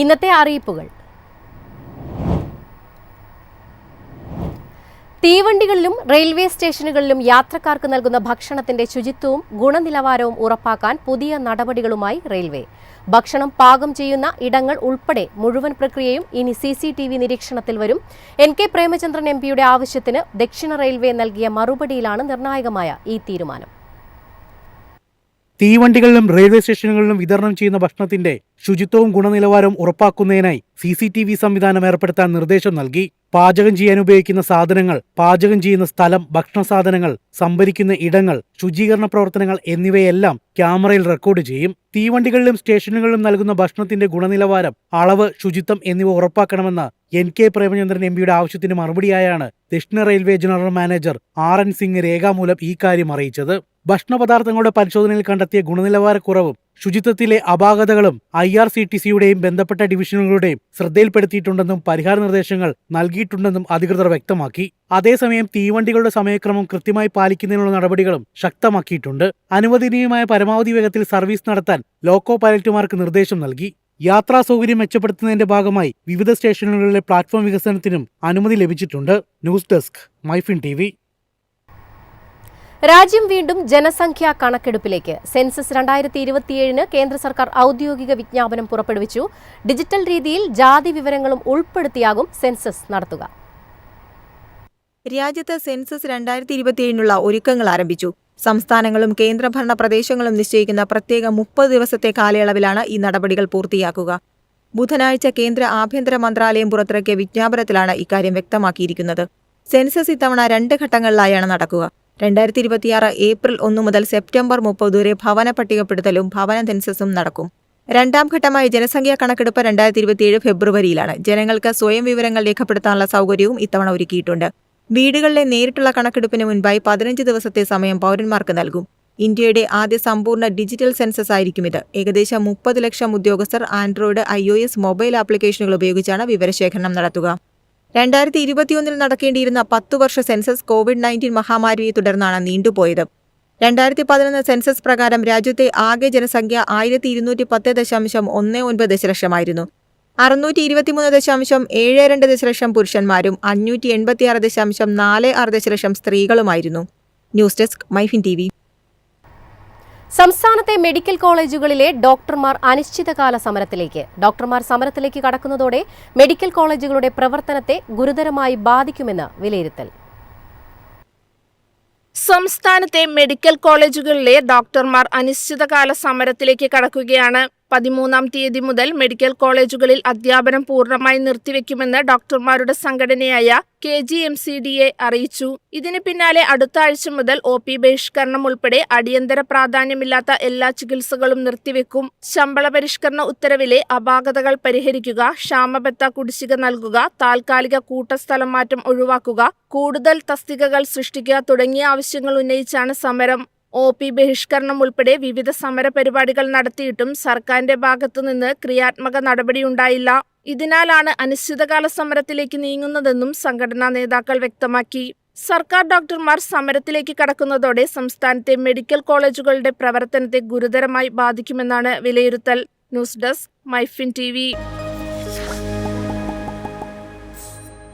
ഇന്നത്തെ അറിയിപ്പുകൾ. തീവണ്ടികളിലും റെയിൽവേ സ്റ്റേഷനുകളിലും യാത്രക്കാർക്ക് നൽകുന്ന ഭക്ഷണത്തിന്റെ ശുചിത്വവും ഗുണനിലവാരവും ഉറപ്പാക്കാൻ പുതിയ നടപടികളുമായി റെയിൽവേ. ഭക്ഷണം പാകം ചെയ്യുന്ന ഇടങ്ങൾ ഉൾപ്പെടെ മുഴുവൻ പ്രക്രിയയും ഇനി സി സി ടി വി നിരീക്ഷണത്തിൽ വരും. എൻ കെ പ്രേമചന്ദ്രൻ എം പിയുടെ ആവശ്യത്തിന് ദക്ഷിണ റെയിൽവേ നൽകിയ മറുപടിയിലാണ് നിർണായകമായ ഈ തീരുമാനം. തീവണ്ടികളിലും റെയിൽവേ സ്റ്റേഷനുകളിലും വിതരണം ചെയ്യുന്ന ഭക്ഷണത്തിന്റെ ശുചിത്വവും ഗുണനിലവാരവും ഉറപ്പാക്കുന്നതിനായി സി സി ടി വി സംവിധാനം ഏർപ്പെടുത്താൻ നിർദ്ദേശം നൽകി. പാചകം ചെയ്യാൻ ഉപയോഗിക്കുന്ന സാധനങ്ങൾ പാചകം ചെയ്യുന്ന സ്ഥലം ഭക്ഷണ സാധനങ്ങൾ സംഭരിക്കുന്ന ഇടങ്ങൾ ശുചീകരണ പ്രവർത്തനങ്ങൾ എന്നിവയെല്ലാം ക്യാമറയിൽ റെക്കോർഡ് ചെയ്യും. തീവണ്ടികളിലും സ്റ്റേഷനുകളിലും നൽകുന്ന ഭക്ഷണത്തിന്റെ ഗുണനിലവാരം അളവ് ശുചിത്വം എന്നിവ ഉറപ്പാക്കണമെന്ന എൻ കെ പ്രേമചന്ദ്രൻ എം പിയുടെ ആവശ്യത്തിന് മറുപടിയായാണ് ദക്ഷിണ railway general manager R N Singh രേഖാമൂലം ഈ കാര്യം അറിയിച്ചത്. ഭക്ഷണപദാർത്ഥങ്ങളുടെ പരിശോധനയിൽ കണ്ടെത്തിയ ഗുണനിലവാരക്കുറവും ശുചിത്വത്തിലെ അപാകതകളും ഐ ആർ സി ടി സിയുടെയും ബന്ധപ്പെട്ട ഡിവിഷനുകളുടെയും ശ്രദ്ധയിൽപ്പെടുത്തിയിട്ടുണ്ടെന്നും പരിഹാര നിർദ്ദേശങ്ങൾ നൽകിയിട്ടുണ്ടെന്നും അധികൃതർ വ്യക്തമാക്കി. അതേസമയം തീവണ്ടികളുടെ സമയക്രമം കൃത്യമായി പാലിക്കുന്നതിനുള്ള നടപടികളും ശക്തമാക്കിയിട്ടുണ്ട്. അനുവദനീയമായ പരമാവധി വേഗത്തിൽ സർവീസ് നടത്താൻ ലോക്കോ പൈലറ്റുമാർക്ക് നിർദ്ദേശം നൽകി. യാത്രാ സൗകര്യം മെച്ചപ്പെടുത്തുന്നതിന്റെ ഭാഗമായി വിവിധ സ്റ്റേഷനുകളിലെ പ്ലാറ്റ്ഫോം വികസനത്തിനും അനുമതി ലഭിച്ചിട്ടുണ്ട്. ന്യൂസ് ഡെസ്ക് മൈഫിൻ ടി രാജ്യം വീണ്ടും ജനസംഖ്യാ കണക്കെടുപ്പിലേക്ക്. സെൻസസ് രണ്ടായിരത്തി ഇരുപത്തിയേഴിന് കേന്ദ്ര സർക്കാർ ഔദ്യോഗിക വിജ്ഞാപനം പുറപ്പെടുവിച്ചു. ഡിജിറ്റൽ രീതിയിൽ ജാതി വിവരങ്ങളും ഉൾപ്പെടുത്തിയാകും സെൻസസ് നടത്തുക. രാജ്യത്ത് സെൻസസ് രണ്ടായിരത്തി ഇരുപത്തിയേഴിനുള്ള ഒരുക്കങ്ങൾ ആരംഭിച്ചു. സംസ്ഥാനങ്ങളും കേന്ദ്രഭരണ പ്രദേശങ്ങളും നിശ്ചയിക്കുന്ന പ്രത്യേക മുപ്പത് ദിവസത്തെ കാലയളവിലാണ് ഈ നടപടികൾ പൂർത്തിയാക്കുക. ബുധനാഴ്ച കേന്ദ്ര ആഭ്യന്തര മന്ത്രാലയം പുറത്തിറക്കിയ വിജ്ഞാപനത്തിലാണ് ഇക്കാര്യം വ്യക്തമാക്കിയിരിക്കുന്നത്. സെൻസസ് ഇത്തവണ രണ്ട് ഘട്ടങ്ങളിലായാണ് നടക്കുക. രണ്ടായിരത്തി ഇരുപത്തിയാറ് ഏപ്രിൽ ഒന്ന് മുതൽ സെപ്റ്റംബർ മുപ്പത് വരെ ഭവന പട്ടികപ്പെടുത്തലും ഭവന സെൻസസും നടക്കും. രണ്ടാം ഘട്ടമായി ജനസംഖ്യാ കണക്കെടുപ്പ് രണ്ടായിരത്തി ഇരുപത്തിയേഴ് ഫെബ്രുവരിയിലാണ്. ജനങ്ങൾക്ക് സ്വയം വിവരങ്ങൾ രേഖപ്പെടുത്താനുള്ള സൗകര്യവും ഇത്തവണ ഒരുക്കിയിട്ടുണ്ട്. വീടുകളിലെ നേരിട്ടുള്ള കണക്കെടുപ്പിന് മുൻപായി പതിനഞ്ച് ദിവസത്തെ സമയം പൗരന്മാർക്ക് നൽകും. ഇന്ത്യയുടെ ആദ്യ സമ്പൂർണ ഡിജിറ്റൽ സെൻസസ് ആയിരിക്കും ഇത്. ഏകദേശം മുപ്പത് ലക്ഷം ഉദ്യോഗസ്ഥർ ആൻഡ്രോയിഡ് ഐ മൊബൈൽ ആപ്ലിക്കേഷനുകൾ ഉപയോഗിച്ചാണ് വിവരശേഖരണം നടത്തുക. രണ്ടായിരത്തി ഇരുപത്തിയൊന്നിൽ നടക്കേണ്ടിയിരുന്ന പത്തു വർഷ സെൻസസ് കോവിഡ് നയന്റീൻ മഹാമാരിയെ തുടർന്നാണ് നീണ്ടുപോയത്. രണ്ടായിരത്തി പതിനൊന്ന് സെൻസസ് പ്രകാരം രാജ്യത്തെ ആകെ ജനസംഖ്യ ആയിരത്തി ഇരുന്നൂറ്റി പത്ത് ദശാംശം ഒന്ന് ഒൻപത് ദശലക്ഷമായിരുന്നു. അറുന്നൂറ്റി ഇരുപത്തിമൂന്ന് ദശാംശം ഏഴ് രണ്ട് ദശലക്ഷം പുരുഷന്മാരും അഞ്ഞൂറ്റി എൺപത്തിയാറ് ദശാംശം നാല് ആറ് ദശലക്ഷം സ്ത്രീകളുമായിരുന്നു. News desk MyFin T V. സംസ്ഥാനത്തെ മെഡിക്കൽ കോളേജുകളിലെ ഡോക്ടർമാർ അനിശ്ചിതകാല സമരത്തിലേക്ക്. ഡോക്ടർമാർ സമരത്തിലേക്ക് കടക്കുന്നതോടെ മെഡിക്കൽ കോളേജുകളുടെ പ്രവർത്തനത്തെ ഗുരുതരമായി ബാധിക്കുമെന്ന് വിലയിരുത്തൽ. സംസ്ഥാനത്തെ മെഡിക്കൽ കോളേജുകളിലെ ഡോക്ടർമാർ അനിശ്ചിതകാല സമരത്തിലേക്ക് കടക്കുകയാണ്. പതിമൂന്നാം തീയതി മുതൽ മെഡിക്കൽ കോളേജുകളിൽ അധ്യാപനം പൂർണമായി നിർത്തിവെക്കുമെന്ന് ഡോക്ടർമാരുടെ സംഘടനയായ K G M C D A അറിയിച്ചു. ഇതിന് പിന്നാലെ അടുത്ത ആഴ്ച മുതൽ ഒ പി ബഹിഷ്കരണം ഉൾപ്പെടെ അടിയന്തര പ്രാധാന്യമില്ലാത്ത എല്ലാ ചികിത്സകളും നിർത്തിവെക്കും. ശമ്പള പരിഷ്കരണ ഉത്തരവിലെ അപാകതകൾ പരിഹരിക്കുക ക്ഷാമബത്ത കുടിശ്ശിക നൽകുക താൽക്കാലിക കൂട്ടസ്ഥലം മാറ്റം ഒഴിവാക്കുക കൂടുതൽ തസ്തികകൾ സൃഷ്ടിക്കുക തുടങ്ങിയ ആവശ്യങ്ങൾ ഉന്നയിച്ചാണ് സമരം. ഒ പി ബഹിഷ്കരണം ഉൾപ്പെടെ വിവിധ സമര പരിപാടികൾ നടത്തിയിട്ടും സർക്കാരിന്റെ ഭാഗത്തുനിന്ന് ക്രിയാത്മക നടപടിയുണ്ടായില്ല. ഇതിനാലാണ് അനിശ്ചിതകാല സമരത്തിലേക്ക് നീങ്ങുന്നതെന്നും സംഘടനാ നേതാക്കൾ വ്യക്തമാക്കി. സർക്കാർ ഡോക്ടർമാർ സമരത്തിലേക്ക് കടക്കുന്നതോടെ സംസ്ഥാനത്തെ മെഡിക്കൽ കോളേജുകളുടെ പ്രവർത്തനത്തെ ഗുരുതരമായി ബാധിക്കുമെന്നാണ് വിലയിരുത്തൽ. News desk MyFin T